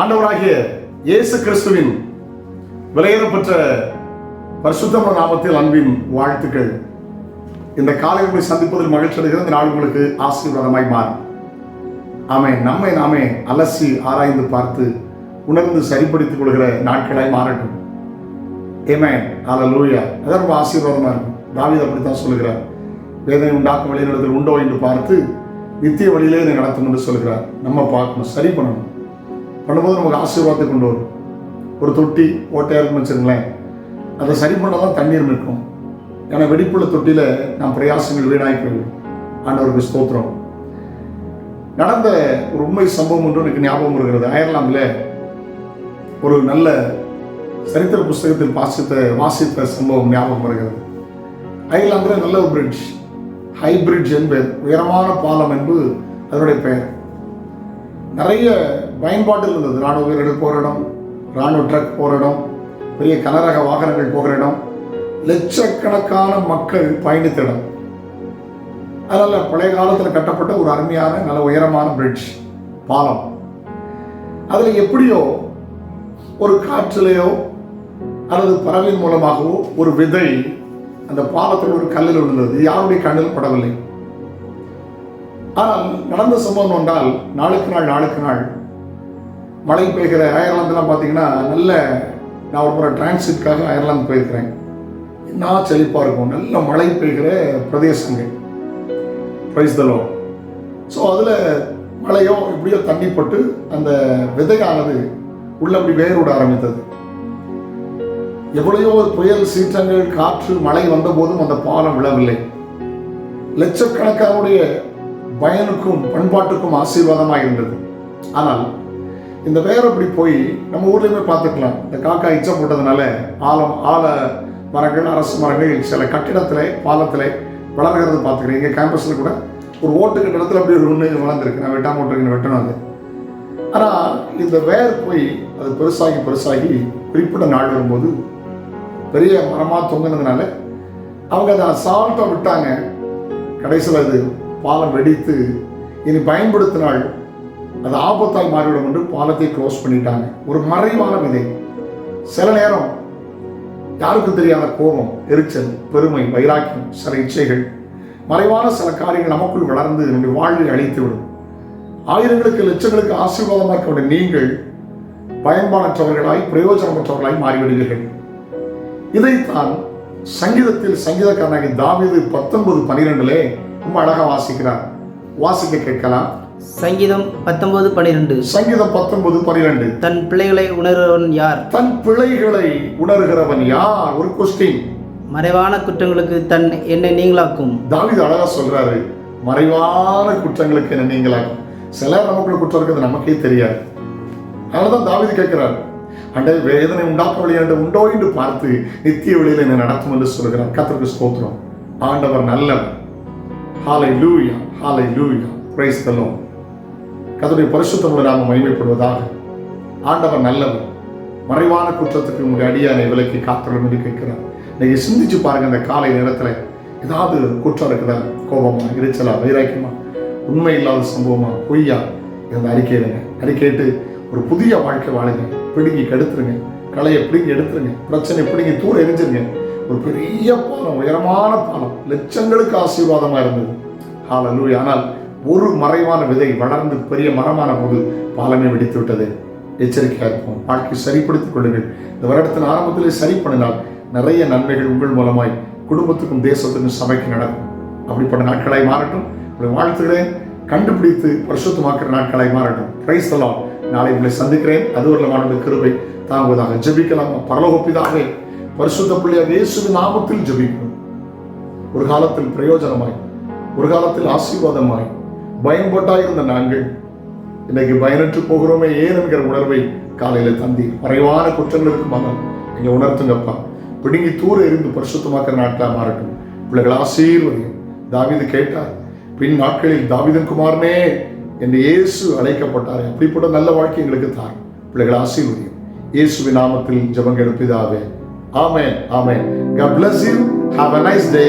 ஆண்டவராகிய இயேசு கிறிஸ்துவின் விலையேறப்பெற்ற பரிசுத்தம நாமத்தில் அன்பின் வாழ்த்துக்கள். இந்த காலை உங்களை சந்திப்பதில் மகிழ்ச்சி அடைகிற இந்த நாள் உங்களுக்கு ஆசீர்வாதமாய் மாறும். ஆமே நம்மை நாமே அலசி ஆராய்ந்து பார்த்து உணர்ந்து சரிப்படுத்திக் கொள்கிற நாட்களாய் மாறட்டும். ஏமேன் அல்லூயா அதான் ரொம்ப ஆசீர்வாதமாக இருக்கும். தாவித அப்படித்தான் சொல்லுகிறார். வேதனை உண்டாக்கும் வழிநடத்தல் உண்டோ என்று பார்த்து நித்திய வழியிலே என்னை நடத்தும் என்று சொல்கிறார் நம்ம பார்க்கணும் சரி பண்ணணும். பண்ணும்போது நமக்கு ஆசீர்வாதத்தை கொண்டு வரும். ஒரு தொட்டி ஓட்டையாக இருக்குன்னு வச்சுருங்களேன் அதை சரி பண்ணால் தான் தண்ணீர் நிற்கும் ஏன்னா வெடிப்புள்ள தொட்டியில் நான் பிரயாசங்கள் வீணாகி போயிடும். ஆண்டவருக்கு ஸ்தோத்திரம். நடந்த ஒரு உண்மை சம்பவம் ஒன்று எனக்கு ஞாபகம் வருகிறது. அயர்லாந்தில் ஒரு நல்ல சரித்திர புஸ்தகத்தில் வாசித்த வாசித்த சம்பவம் ஞாபகம் வருகிறது. அயர்லாந்தில் நல்ல ஒரு பிரிட்ஜ் ஹை பிரிட்ஜ் என்பது உயரமான பாலம் என்பது அதனுடைய பெயர். நிறைய பயன்பாட்டில் இருந்தது. ராணுவ வீரர்கள் போகிற இடம் ராணுவ ட்ரக் போகிற இடம் பெரிய கனரக வாகனங்கள் போகிற இடம் லட்சக்கணக்கான மக்கள் பயணித்த இடம். அதனால் பழைய காலத்தில் கட்டப்பட்ட ஒரு அருமையான நல்ல உயரமான பிரிட்ஜ் பாலம். அதில் எப்படியோ ஒரு காற்றிலேயோ அல்லது பறவையின் மூலமாகவோ ஒரு விதை அந்த பாலத்தில் ஒரு கல்லில் விழுந்தது. யாருடைய கண்ணில் படவில்லை. ஆனால் நடந்த சம்பவம் என்றால் நாளுக்கு நாள் நாளுக்கு நாள். மழை பெய்கிற அயர்லாந்துலாம் பார்த்தீங்கன்னா நல்ல நான் ஒரு முறை டிரான்சிட்காக அயர்லாந்து போயிருக்கிறேன். என்ன செழிப்பாக இருக்கும். நல்ல மழை பெய்கிற பிரதேசங்கள். பிரைஸ் தலோ ஸோ அதில் மழையோ எப்படியோ தண்ணி பட்டு அந்த விதையானது உள்ள அப்படி வேர் விட ஆரம்பித்தது. எவ்வளையோ புயல் சீற்றங்கள் காற்று மழை வந்த போதும் அந்த பாலம் விழவில்லை. லட்சக்கணக்கானுடைய பயனுக்கும் பண்பாட்டுக்கும் ஆசீர்வாதமாக இருந்தது ஆனால் இந்த வேர் அப்படி போய் நம்ம ஊர்லேயுமே பார்த்துக்கலாம். இந்த காக்கா இச்சம் போட்டதுனால ஆலம் ஆல மரங்கள் அரசு மரங்கள் சில கட்டிடத்தில் பாலத்தில் வளர்கிறது பார்த்துக்கிறேன். எங்கள் கேம்பஸில் கூட ஒரு ஓட்டு கட்டிடத்தில் அப்படி ஒரு ஒன்று வளர்ந்துருக்கு. நான் வெட்டாம ஓட்டுருக்கு வெட்டணும் அது. ஆனால் இந்த வேர் போய் அது பெருசாகி பெருசாகி குறிப்பிட்ட நாள் வரும்போது பெரிய மரமாக தொங்கினதுனால அவங்க அதை அசால்ட்டாக விட்டாங்க. கடைசியில் அது பாலம் வெடித்து இனி பயன்படுத்தினால் அது ஆபத்தால் மாறிவிடும் என்று பாலத்தை க்ளோஸ் பண்ணிட்டாங்க. ஒரு மறைவான விதை சில நேரம் யாருக்கும் தெரியாத கோபம் எரிச்சல் பெருமை வைராக்கியம் சில இச்சைகள். மறைவான சில காரியங்கள் நமக்குள் வளர்ந்து நம்முடைய வாழ்வை அழித்துவிடும். ஆயிரங்களுக்கு லட்சங்களுக்கு ஆசீர்வாதமாக இருக்கக்கூடிய நீங்கள் பயன்பாடற்றவர்களாய் பிரயோஜனமற்றவர்களாய் மாறிவிடுவீர்கள். இதைத்தான் சங்கீதத்தில் சங்கீதக்காரனாகி தாவீது பத்தொன்பது பனிரெண்டுலே ரொம்ப அழகா வாசிக்கிறார். வாசிக்க கேட்கலாம். சங்கீதம் பத்தொன்பது பனிரெண்டு. சங்கீதம் பத்தொன்பது பனிரெண்டு. தன் பிள்ளைகளை உணர்வன் யார்? தன் பிழைகளை உணர்கிறவன் யார்? ஒரு கொஸ்டின் மறைவான குற்றங்களுக்கு தன் என்னை நீங்களாக்கும். தாவீது அழகா சொல்றாரு. மறைவான குற்றங்களுக்கு என்ன நீங்களாகும் சிலர் நமக்குள்ள குற்றம் இருக்கிறது நமக்கே தெரியாது. அதனாலதான் தாவீது கேட்கிறார். அண்டை வேதனை உண்டாக்க வழியாண்டு உண்டோ என்று பார்த்து நித்திய வழியில் என்ன நடத்தும் என்று சொல்கிறார். கத்தருக்கு ஸ்தோத்திரம். ஆண்டவர் நல்லவர். ஹாலை லூயா ஹாலை லூயா பிரைஸ் தலோம் கத்தருடைய பரிசுத்தமுள்ள நாம மகிமைப்படுவதாக. ஆண்டவர் நல்லவர். மறைவான குற்றத்துக்கு உங்களுடைய அடியானை விலக்கி காத்தலும் என்று கேட்கிறார். நீங்க சிந்திச்சு பாருங்க அந்த காலை நேரத்தில். ஏதாவது குற்றம் இருக்குதா கோபமா எரிச்சலா வைராக்கியமா? உண்மை இல்லாத சம்பவமா? பொய்யா? இந்த அறிக்கையிடுங்க அறிக்கையிட்டு ஒரு புதிய வாழ்க்கை வாழுங்க. பிடுங்கி கெடுத்துருங்க. களையை பிடுங்கி எடுத்துருங்க. பிரச்சனை பிடுங்கி தூர எரிஞ்சிருங்க. ஒரு பெரிய பாலம் உயரமான பாலம் லட்சங்களுக்கு ஆசீர்வாதமாக இருந்தது. ஹalleluya ஆனால் ஒரு மறைவான விதை வளர்ந்து பெரிய மரமான போது பாலமே வெடித்து விட்டது. எச்சரிக்கையாக இருப்போம். வாழ்க்கை சரிப்படுத்திக் கொள்ளுங்கள். இந்த வருடத்தின் ஆரம்பத்திலே சரி பண்ணினால் நிறைய நன்மைகள் உங்கள் மூலமாய் குடும்பத்துக்கும் தேசத்துக்கும் சபைக்கு நடக்கும். அப்படிப்பட்ட நாட்களாய் மாறட்டும். உங்களை வாழ்த்துகிறேன் கண்டுபிடித்து பரிசுத்தமாக்குற நாட்களாய் மாறட்டும். பிரைஸ் தலாம் நாளை உங்களை சந்திக்கிறேன். அது ஒரு கிருபை தாங்குவதாக ஜபிக்கலாம். பரலோகப்பிதாவே பரிசுத்த பிள்ளையார் இயேசுவின் நாமத்தில் ஜெபிக்கும் ஒரு காலத்தில் பிரயோஜனமாய் ஒரு காலத்தில் ஆசீர்வாதமாய் பயன்பட்டாயிருந்த நாங்கள் இன்னைக்கு பயனற்று போகிறோமே ஏன் என்கிற உணர்வை காலையில தந்தி மறைவான குற்றங்களுக்கு மனம். நீங்க உணர்த்துங்கப்பா. பிடுங்கி தூர இருந்து பரிசுத்தமாக்கிற நாட்களாக மாறட்டும். பிள்ளைகள் ஆசீர்வதியும் தாவிது கேட்டார் பின் நாட்களில் தாவிதன் குமாரனே என்று இயேசு அழைக்கப்பட்டார். அப்படிப்பட்ட நல்ல வாழ்க்கை எங்களுக்கு தார். பிள்ளைகள் ஆசீர்வதியும் இயேசுவின் நாமத்தில் ஜெபங்கள் பிதாவே Amen. Amen. God bless you. Have a nice day.